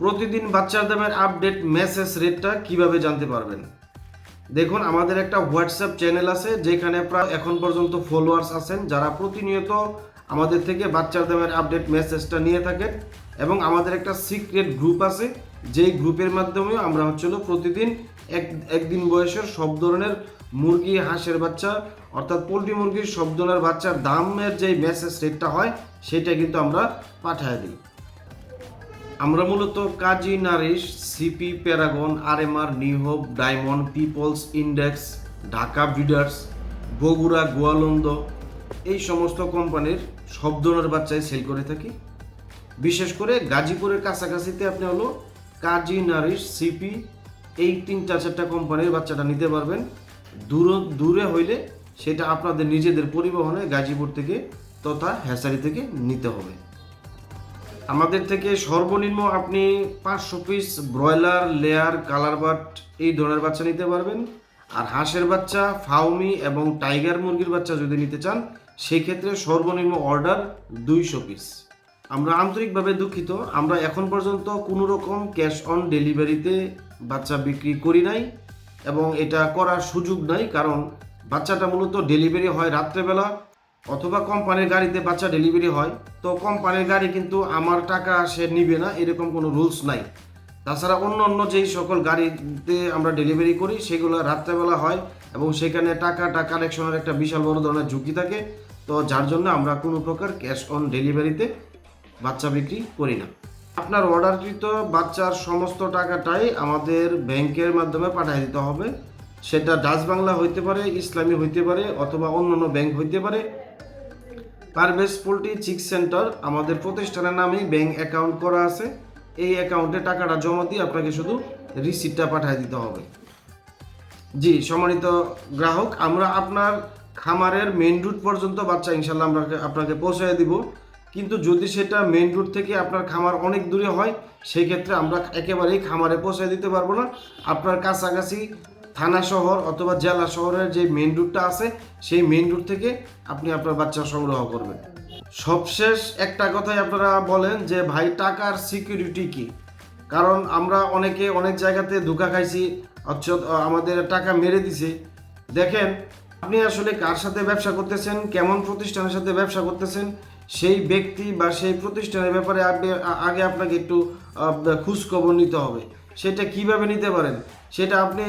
প্রতিদিন বাচ্চার দামের আপডেট মেসেজ রেটটা কীভাবে জানতে পারবেন? দেখুন, আমাদের একটা হোয়াটসঅ্যাপ চ্যানেল আছে, যেখানে প্রায় এখন পর্যন্ত ফলোয়ার্স আছেন, যারা প্রতিনিয়ত আমাদের থেকে বাচ্চার দামের আপডেট মেসেজটা নিয়ে থাকেন, এবং আমাদের একটা সিক্রেট গ্রুপ আছে, যেই গ্রুপের মাধ্যমে আমরা হচ্ছিল প্রতিদিন এক, একদিন বয়সের সব ধরনের মুরগি, হাঁসের বাচ্চা, অর্থাৎ পোলট্রি মুরগির সব ধরনের বাচ্চার দামের যেই মেসেজ রেটটা হয়, সেটা কিন্তু আমরা পাঠিয়ে দিই। আমরা মূলত Kazi Nourish, CP, Paragon, RMR New Hope Diamond, People's Index, Dhaka breeders, Bogura, Goalanda, এই সমস্ত কোম্পানির সব ধরনের বাচ্চাই সেল করে থাকি। বিশেষ করে গাজীপুরের কাছাকাছিতে আপনি হলো কাজী নারিশ, সিপি, এই তিনটা চারটা কোম্পানির বাচ্চাটা নিতে পারবেন। দূর, দূরে হইলে সেটা আপনাদের নিজেদের পরিবহনে গাজীপুর থেকে তথা হ্যাসারি থেকে নিতে হবে। আমাদের থেকে সর্বনিম্ন আপনি পাঁচশো piece broiler layer colour but এই ধরনের বাচ্চা নিতে পারবেন। আর হাঁসের বাচ্চা ফাউমি এবং টাইগার মুরগির বাচ্চা যদি নিতে চান, সেক্ষেত্রে সর্বনিম্ন অর্ডার দুইশো পিস আমরা আন্তরিকভাবে দুঃখিত, আমরা এখন পর্যন্ত কোনো রকম ক্যাশ অন ডেলিভারিতে বাচ্চা বিক্রি করি নাই এবং এটা করার সুযোগ নাই, কারণ বাচ্চাটা মূলত ডেলিভারি হয় রাত্রেবেলা। অথবা কোম্পানির গাড়িতে বাচ্চা ডেলিভারি হয়, তো কোম্পানির গাড়ি কিন্তু আমার টাকা সে নিবে না, এরকম কোনো রুলস নাই। তাছাড়া অন্য অন্য যেই সকল গাড়িতে আমরা ডেলিভারি করি, সেগুলো রাত্রেবেলা হয় এবং সেখানে টাকাটা কালেকশনের একটা বিশাল বড় ধরনের ঝুঁকি থাকে, তো যার জন্য আমরা কোনো প্রকার ক্যাশ অন ডেলিভারিতে বাচ্চা বিক্রি করি না। আপনার অর্ডারকৃত বাচ্চার সমস্ত টাকাটাই আমাদের ব্যাংকের মাধ্যমে পাঠিয়ে দিতে হবে। সেটা ডাচ বাংলা হইতে পারে, ইসলামী হইতে পারে, অথবা অন্য অন্য ব্যাংক হইতে পারে। পারভেজ পোলট্রি চিক সেন্টার আমাদের প্রতিষ্ঠানের নামেই ব্যাংক অ্যাকাউন্ট করা আছে। এই অ্যাকাউন্টে টাকাটা জমা দিয়ে আপনাকে শুধু রিসিপ্টটা পাঠিয়ে দিতে হবে। জি, সম্মানিত গ্রাহক, আমরা আপনার খামারের মেন রুট পর্যন্ত বাচ্চা ইনশাল্লাহ আমরা আপনাকে পৌঁছায় দিব। কিন্তু যদি সেটা মেন রুট থেকে আপনার খামার অনেক দূরে হয় সেই ক্ষেত্রে আমরা একেবারেই খামারে পৌঁছায় দিতে পারব না। আপনার কাছাকাছি থানা শহর অথবা জেলা শহরের যে মেন রুটটা আছে, সেই মেন রুট থেকে আপনি আপনার বাচ্চা সংগ্রহ করবেন। সবশেষ একটা কথাই আপনারা বলেন যে, ভাই, টাকার সিকিউরিটি কি? কারণ আমরা অনেকে অনেক জায়গাতে ধোকা খাইছি অর্থাৎ আমাদের টাকা মেরে দিছে। দেখেন, আপনি আসলে কার সাথে ব্যবসা করতেছেন, কেমন প্রতিষ্ঠানের সাথে ব্যবসা করতেছেন, সেই ব্যক্তি বা সেই প্রতিষ্ঠানের ব্যাপারে আগে- আপনাকে একটু খোঁজ খবর নিতে হবে। সেটা কীভাবে নিতে পারেন? সেটা আপনি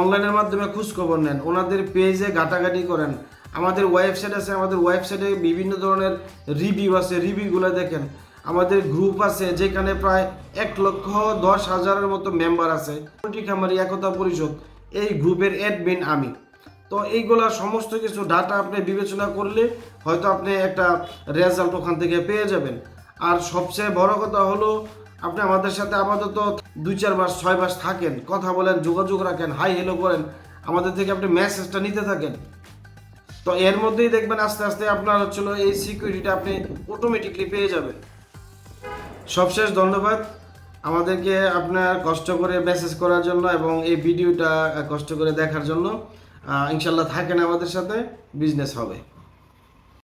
অনলাইনের মাধ্যমে খোঁজ খবর নেন। ওনাদের পেজে ঘাটাঘাটি করেন। আমাদের ওয়েবসাইট আছে, আমাদের ওয়েবসাইটে বিভিন্ন ধরনের রিভিউ আছে রিভিউগুলো দেখেন। আমাদের গ্রুপ আছে, যেখানে প্রায় এক লক্ষ দশ হাজারের মতো মেম্বার আছে। পোলট্রি খামারি একতা পরিষদ, এই গ্রুপের অ্যাডমিন আমি। তো এইগুলা সমস্ত কিছু ডাটা আপনি বিবেচনা করলে হয়তো আপনি একটা রেজাল্ট ওখান থেকে পেয়ে যাবেন। আর সবচেয়ে বড় কথা হলো, আপনি আমাদের সাথে আপাতত দুই, চার মাস, ছয় মাস থাকেন, কথা বলেন, যোগাযোগ রাখেন হাই হেলো করেন, আমাদের থেকে আপনি মেসেজটা নিতে থাকেন। তো এর মধ্যেই দেখবেন আস্তে আস্তে আপনার হচ্ছিল এই সিকিউরিটিটা আপনি অটোমেটিকলি পেয়ে যাবেন। সবশেষ ধন্যবাদ আমাদেরকে আপনার কষ্ট করে মেসেজ করার জন্য এবং এই ভিডিওটা কষ্ট করে দেখার জন্য। ইনশাল্লাহ থাকেন আমাদের সাথে বিজনেস হবে।